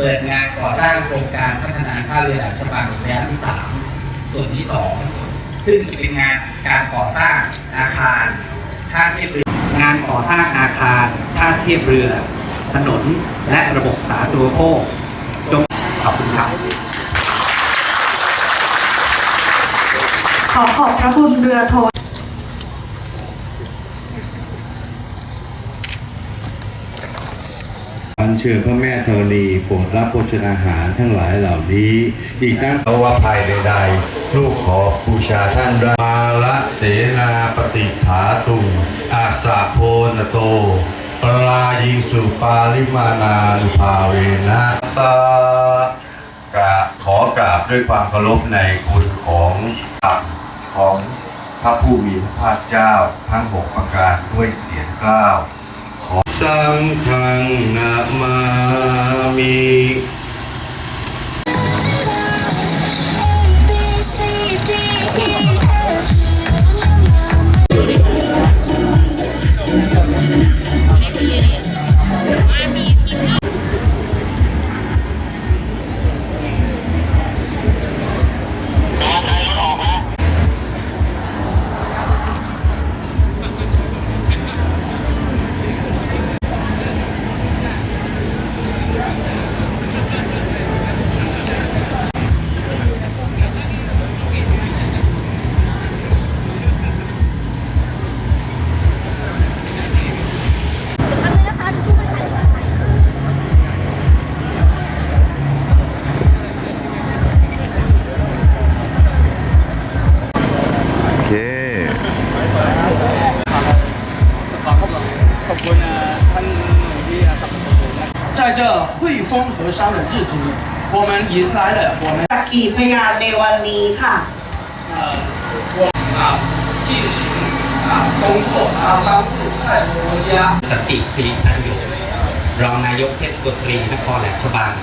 เปิดงานก่อสร้างโครงการพัฒนาท่าเรือแหลมฉบังระยะที่สามส่วนที่สองซึ่งจะเป็นงานการก่อสร้างอาคารท่าเทียบเรืองานก่อสร้างอาคารท่าเทียบเรือ ถนนและระบบสาธารณูปโภคจงขอบคุณครับขอขอบพระคุณเรือโท อัญ เชิญพระแม่ธรณีโปรดรับโภชนาหารทั้งหลายเหล่านี้ อีกทั้งเพราว่าภัยใดๆลูกขอบูชาท่านด้มาละเสนาปฏิฐาตุงอาสาโพนโตปรายิงสุปาลิมานานุภาเวนะสากราบขอกราบด้วยความเคารพในคุณของธรรมของพระผู้มีพระภาคเจ้าทั้งหกประการด้วยเสียงกล้าว สังฆังนามามิ 这汇丰河山的日子里，我们迎来了我们 สักขีพยานในวันนี้ค่ะ 啊进行啊工作啊帮助爱国家。 สติสิริพันธ์อยู่รองนายกเทศมนตรีนครแหลมฉบัง ข้าง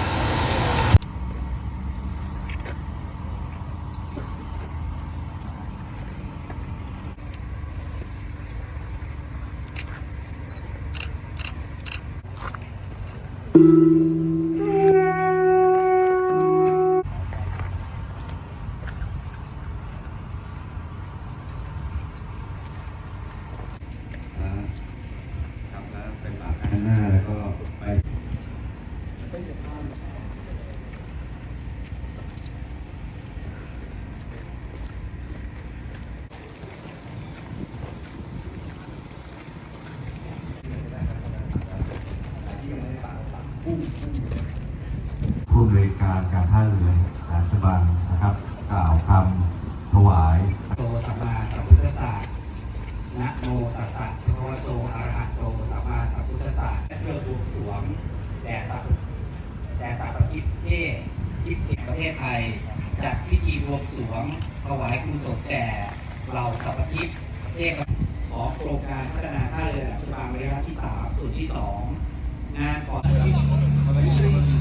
ผู้บริการการท่าเรือแหลมฉบังนะครับ กล่าวคำถวายโตสัมมาสัมพุทธัสสะนะโมตัสสะภะคะวะโตอะระหะโตสัมมาสัมพุทธัสสะและเพื่อบวงสรวงแด่สัพแด่สัพพิเทพทิพย์แห่งประเทศไทย จัดพิธีบวงสรวงถวายกุศลแด่เหล่าสัพพิเทพของโครงการพัฒนาท่าเรือแหลมฉบังระยะที่สามส่วนที่สองงานก่อสร้าง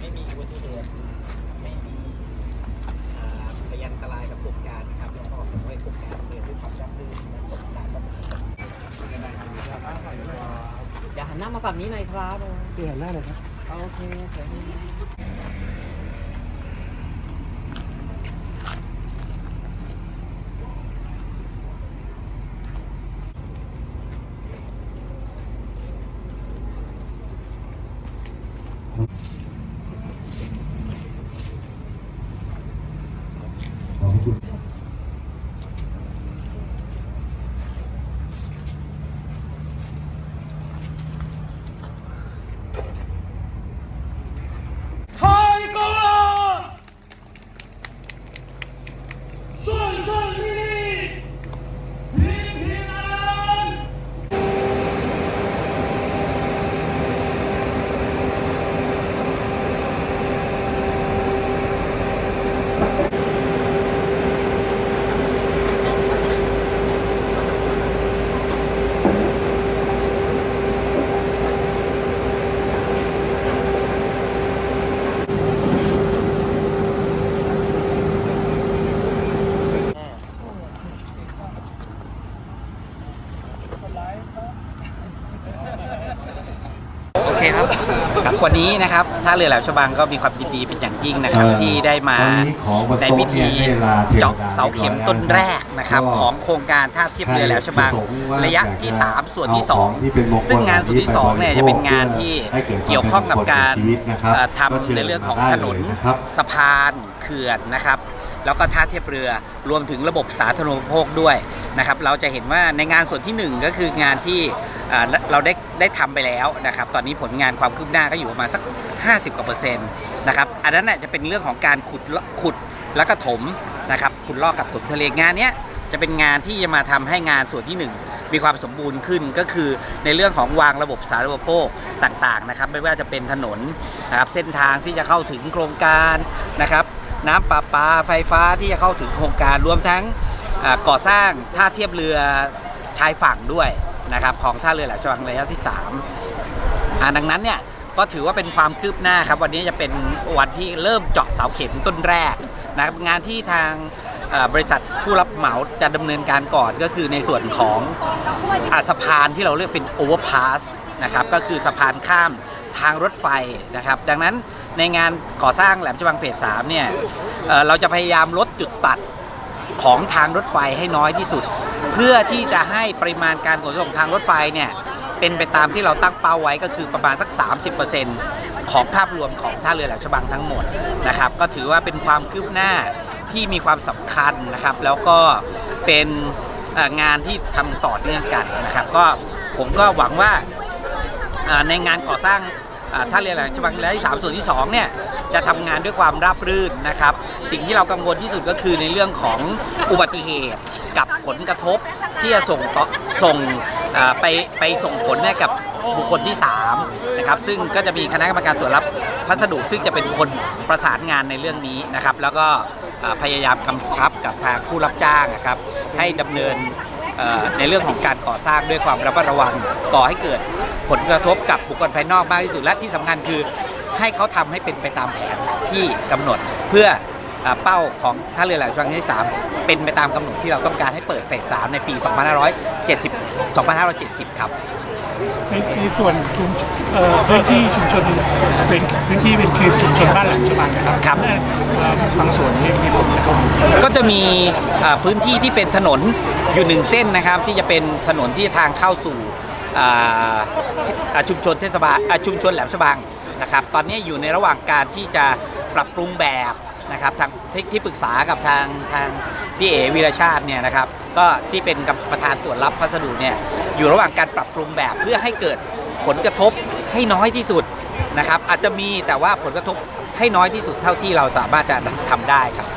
ไม่มีอุบัติเหตุไม่มีอ่าพยานอันตรายกับโครงการนะครับแล้วก็ขอให้โครงการเดินด้วยความราบรื่นและตกตามกฎหมายอย่า หันหน้ามาฝั่งนี้หน่อยครับเปลี่ยนหน้าเลยครับ โอเคเสร็จข Bye. ครับ ครับวันนี้นะครับท่าเรือแหลมฉบังก็มีความยินดีเป็นอย่างยิ่งนะครับเอ่อที่ได้มาวันนี้ขอบนในโต๊ะพิธีเนี่ยให้ลาเทวดาเจาะเสาเข็มต้นแรกนะครับก็ของโครงการท่าเทียบเรือแหลมฉบังใครประสงค์ว่าระยะที่อยากจะ3ส่วนที่เอาของที่เป็นมงคล2ซึ่งงานส่วนที่2เนี่ยจะเป็นงานที่ให้เกิดความเกี่ยวข้องกับการเป็นมงคลแก่ชีวิตนะครับเอ่อก็เชิญทำในเรื่องของมาได้ถนนเลยนะครับสะพานเขื่อนนะครับ แล้วก็ท่าเทียบเรือรวมถึงระบบสาธารณูปโภคด้วยนะครับ เราจะเห็นว่าในงานส่วนที่หนึ่งก็คืองานที่เอ่อเราได้ได้ทำไปแล้วนะครับ ตอนนี้ผลงานความคืบหน้าก็อยู่ประมาณสัก 50กว่าเปอร์เซ็นต์นะครับอันนั้นน่ะจะเป็นเรื่องของการขุดขุดแล้วก็ถมนะครับขุดลอกกับถมทะเลงานเนี้ยจะเป็นงานที่จะมาทำให้งานส่วนที่หนึ่งมีความสมบูรณ์ขึ้นก็คือในเรื่องของวางระบบสาธารณูปโภคต่างๆนะครับ ไม่ว่าจะเป็นถนนนะครับเส้นทางที่จะเข้าถึงโครงการนะครับน้ำประปาไฟฟ้าที่จะเข้าถึงโครงการรวมทั้งก่อสร้างท่าเทียบเรือชายฝั่งด้วยนะครับของท่าเรือแหลมฉบังระยะที่ 3 อ่าดังนั้นเนี่ยก็ถือว่าเป็นความคืบหน้าครับ วันนี้จะเป็นวันที่เริ่มเจาะเสาเข็มต้นแรกนะครับงานที่ทางบริษัทผู้รับเหมาจะดำเนินการก่อนก็คือในส่วนของอาสะพานที่เราเรียกเป็นโอเวอร์พาสนะครับก็คือสะพานข้ามทางรถไฟนะครับ ดังนั้นในงานก่อสร้างแหลมฉบังเฟสสามเนี่ยเเราจะพยายามลดจุดตัดของทางรถไฟให้น้อยที่สุด เพื่อที่จะให้ปริมาณการขนส่งทางรถไฟเนี่ย เป็นไปตามที่เราตั้งเป้าไว้ก็คือประมาณสัก 30%ของภาพรวมของท่าเรือแหลมฉบังทั้งหมดนะครับ ก็ถือว่าเป็นความคืบหน้าที่มีความสำคัญนะครับ แล้วก็เป็นงานที่ทำต่อเนื่องกันนะครับ ก็ผมก็หวังว่าในงานก่อสร้างท่าเรือแหลมฉบังระยะที่3ส่วนที่2เนี่ยจะทำงานด้วยความราบรื่นนะครับ สิ่งที่เรากังวลที่สุดก็คือในเรื่องของอุบัติเหตุกับผลกระทบ ที่จะส่งต่อส่งไปไปส่งผลให้กับบุคคลที่3นะครับซึ่งก็จะมีคณะกรรมการตรวจรับพัสดุซึ่งจะเป็นคนประสานงานในเรื่องนี้นะครับ แล้วก็พยายามกำชับกับทางผู้รับจ้างนะครับให้ดำเนินในเรื่องของการก่อสร้างด้วยความระมัดระวังก่อให้เกิดผลกระทบกับบุคคลภายนอกมากที่สุดและที่สำคัญคือให้เขาทำให้เป็นไปตามแผนที่กำหนดเพื่อ เอ่อเป้าของท่าเรือแหลมฉบังที่3เป็นไปตามกำหนดที่เราต้องการให้เปิดเฟส3ในปี 2570 2570 ครับในในส่วนชุมเอ่อพื้นที่ชุมชนเป็นพื้นที่เป็นคือชุมชนบ้านแหลมฉบังนะครับครับเอ่อบางส่วนนี้มีผลกระทบก็จะมีอ่าพื้นที่ที่เป็นถนนอยู่หนึ่งเส้นนะครับที่จะเป็นถนนที่ทางเข้าสู่อ่าอ่าชุมชนเทศบาลอ่าชุมชนแหลมฉบังนะครับ ตอนนี้อยู่ในระหว่างการที่จะปรับปรุงแบบ นะครับทางที่ที่ปรึกษากับทางทางพี่เอวีรชาติเนี่ยนะครับก็ที่เป็นกับประธานตรวจรับพัสดุเนี่ยอยู่ระหว่างการปรับปรุงแบบเพื่อให้เกิดผลกระทบให้น้อยที่สุดนะครับอาจจะมีแต่ว่าผลกระทบให้น้อยที่สุดเท่าที่เราสามารถจะทำได้ครับ